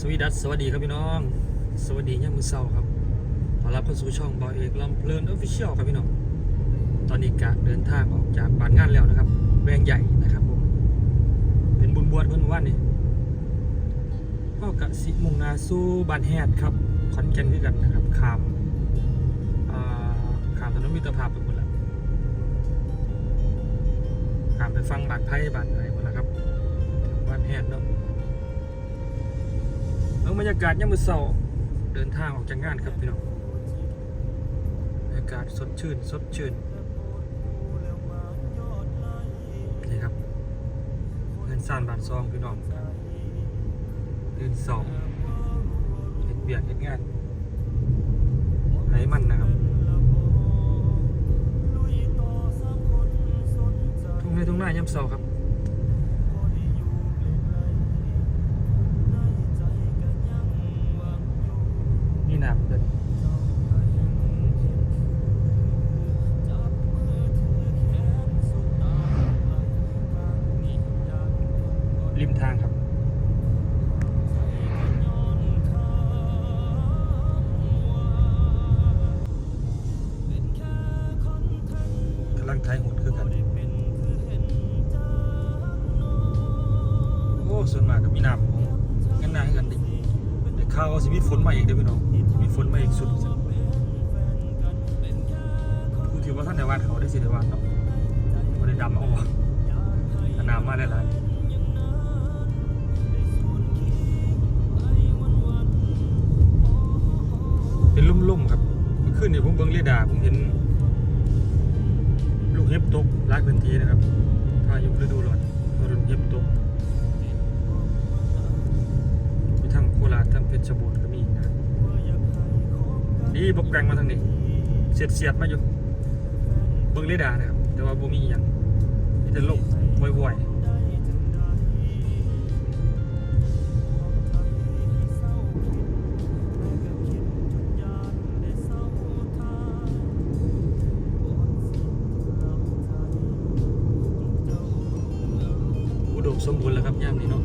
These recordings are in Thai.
สวีดัสสวัสดีครับพี่น้อง สวัสดียามมือเช้าครับต้อรับเข้าสู่ช่องบอยเอกลำเพลินออฟฟิเชียลครับพี่น้อง ตอนนี้กะเดินทางออกจากบ้านงานแล้วนะครับแวงใหญ่นะครับผม เป็นบุญบวชเพิ่อนวันนี้ก็กะสิมุงนาสู่บ้านแฮดครับขอนแก่นคือกันนะครับขามขามถนนมิตรภาพไปหมดแล้วขามไปฟังบ้านไผ่บ้านอะไรหมดแล้วครับบ้านแฮดเนาะ บรรยากาศยามมื้อเช้าเดินทางออกจากงานครับพี่น้องบรรยากาศสดชื่น สดชื่นนี่ครับเงินซ่านบานซองพี่น้องเงินสองเฮ็ดเบียกเฮ็ดงานไหนมันนะครับทุ่งให้ทุ่งหน้ายามเช้าครับ นี่ ฝนมาอีกเด้อพี่น้องมีฝนมาอีกสุดผู้ที่ว่าท่านในวาดเขาได้สิได้วาดเนาะไม่ได้ดำเอาวะถ้าน้ำมาหลายๆเป็นลุ่มๆครับเมื่อคืนนี่ผมเบิ่งเรดาร์ผมเห็น ลูกเห็บตกลายพื้นที่นะครับพายุฤดูร้อนลูกเห็บตกมีทั้งโคราชทั้งเพชรบูรณ์ก็มี ดีบกแกงมาทางนี้ เสียดเสียดมาอยู่เบิ่งเรดาร์นะครับ แต่ว่าบ่มีอย่างมีแต่ลมว่อยๆอุดมสมบูรณ์แล้วครับย่ามนี้เนาะ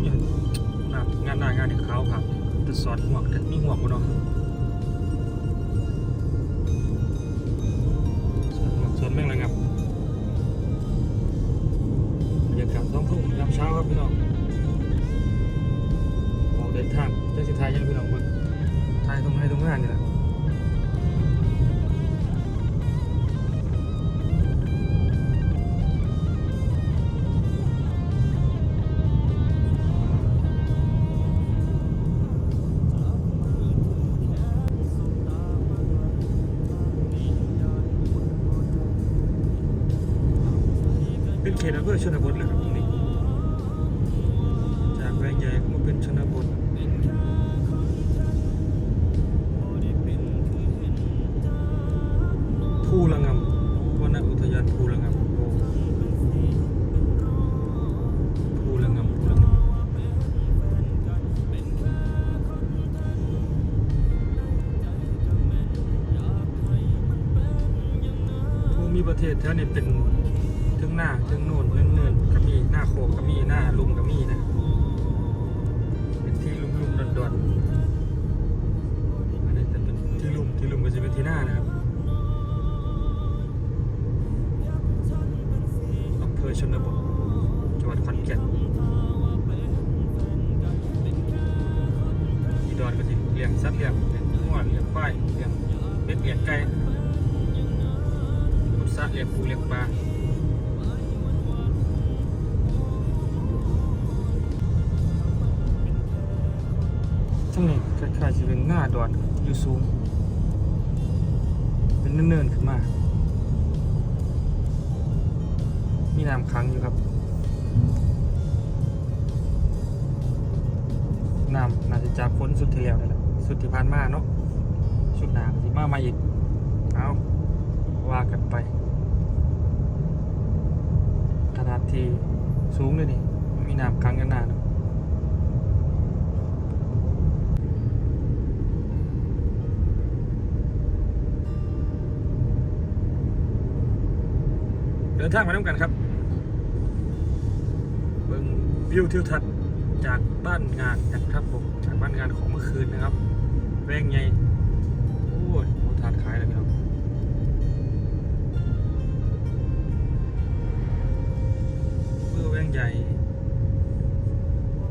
เนี่ยหน้างานหน้างานนี่ขาวครับแต่สอดหมวกแต่มีหมวกบ่เนาะ เขตอำเภอชนบทเลยครับตรงนี้ จากแวงใหญ่ก็มาเป็นชนบทภูระงำวนอุทยานภูระงำโอ้ภูระงำภูระงำภูมิประเทศแถวนี้เป็น ถึงหน้าถึงน่นเนินเนินๆก็มีหน้าโคกก็มีหน้าลุมก็มีนะเป็นที่ลุ่มลุมดอนดอนอันนี้จะเป็นที่ลุ่มที่ลุ่มก็จะเป็นที่หน้านะครับอำเภอชนบทจังหวัดขอนแก่นอีดอนก็จะเลี้ยงสัตว์เลี้ยงเลี้ยงงัวเลี้ยงควายเลี้ยงเป็ดเลี้ยงไก่ขุดสะเลี้ยงปูเลี้ยงปลา จะเป็นหน้าดอนอยู่สูง เป็นเนินๆขึ้นมา มีน้ำขังอยู่ครับ น้ำน่าจะจากฝนสุดที่แล้วนี่แหละสุดที่ผ่านมาเนาะสุดหนาสิมามาอีก เอาว่ากันไปขนาดที่สูงเลยนี่มีน้ำขังกันหนานะ เดินทางไปน้ำกันครับเบิ่งวิวทิวทัศน์จากบ้านงานนะครับผมจากบ้านงานของเมื่อคืนนะครับแวงไงโอ้ยโหทานขายเลยพี่น้องเพื่อแวงใหญ่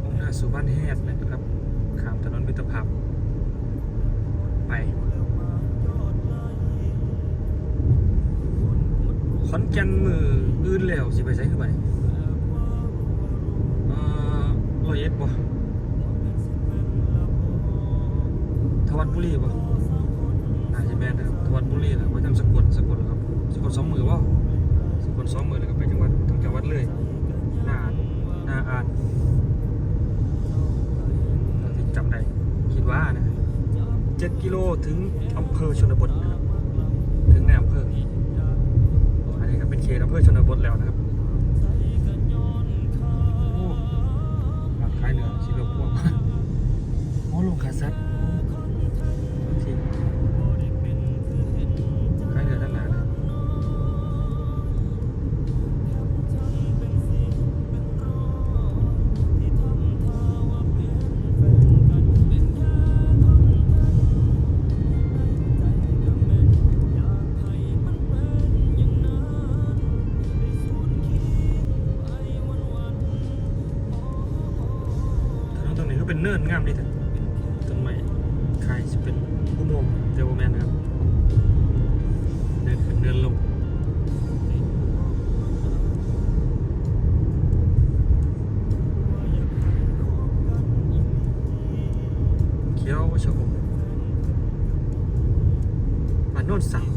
มุ่งหน้าสู่บ้านแฮดนะครับข้ามถนนมิตรภาพไป แก่นมืออื่นแล้วสิไปใช้ขึ้นไปเอ่อร้อยเอ็ดบ่ทวัดบุรีบ่น่าจะแม่นนะครับทวัดบุรีแหละว่าจำสกลสกลเหรอครับสกลสองมือบ่สกลสองมือแล้วก็ไปจังหวัดทางจังหวัดเลยหน้าอ่านหน้าอ่านที่จำได้คิดว่านะเจ็ดกิโลถึงอำเภอชนบทนะครับถึงในอำเภอ อันนี้ก็เป็นเข ตอำเภอชนบทแล้วนะครับหลังคานขายเนื้อชิโร่พวงโอ้ลงคาซัดโอเค เนเนินงามดีแต่ต้นไม้ขายจะเป็นอุโมงค์เทวแมนครับเดินขึ้นเดินลงเขียวชะอมบ้านโน่นสาม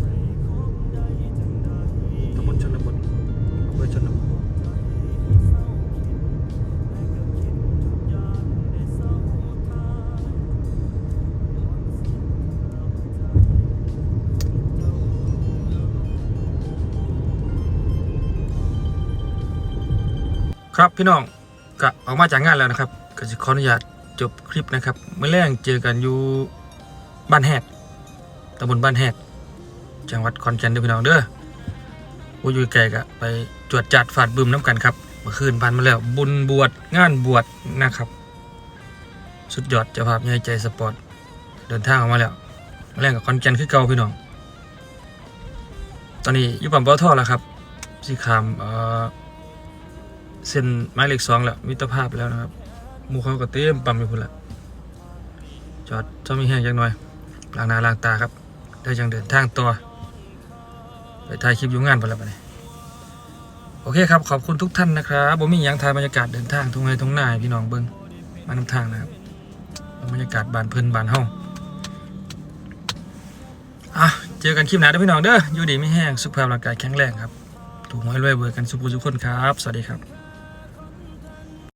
ครับพี่น้องก็ออกมาจากงานแล้วนะครับ ก็จะขออนุญาตจบคลิปนะครับเมื่อแรงเจอกันอยู่บ้านแฮดตำบลบ้านแฮดจังหวัดขอนแก่นเด้อพี่น้องเด้อผู้อยู่ไกลก็ไปจวดจัดฝาดบึมน้ำกันครับเมื่อคืนผ่านมาแล้วบุญบวชงานบวชนะครับ สุดยอดเจ้าภาพใหญ่ใจสปอร์ตเดินทางออกมาแล้วเมื่อแรงกับขอนแกนคือเก่าพี่น้อง ตอนนี้อยู่ปั๊มปตทแล้วครับสีขามเอ่อ เส้นไม้เหล็กสองแล้วมิตรภาพแล้วนะครับมูเขาก็เต็มปั๊มอยู่พุ่นละจอดจะมีแห้งจังหน่อยล้างหน้าล้างตาครับได้จังเดินทางตัวไปถ่ายคลิปอยู่งานพุ่นละไปโอเคครับ ขอบคุณทุกท่านนะครับผมมีหยังถ่ายบรรยากาศเดินทางทุ่งไร่ทุ่งนาพี่น้องเบิ้งมานำทางนะครับบรรยากาศบานเพลินบานห้องอะเจอกันคลิปหน้าด้อพี่น้องเด้ออยู่ดีไม่แห้งสุขภาพร่างกายแข็งแรงครับถูกหวยรวยเบอร์กันสุขสุขคนครับ สวัสดีครับ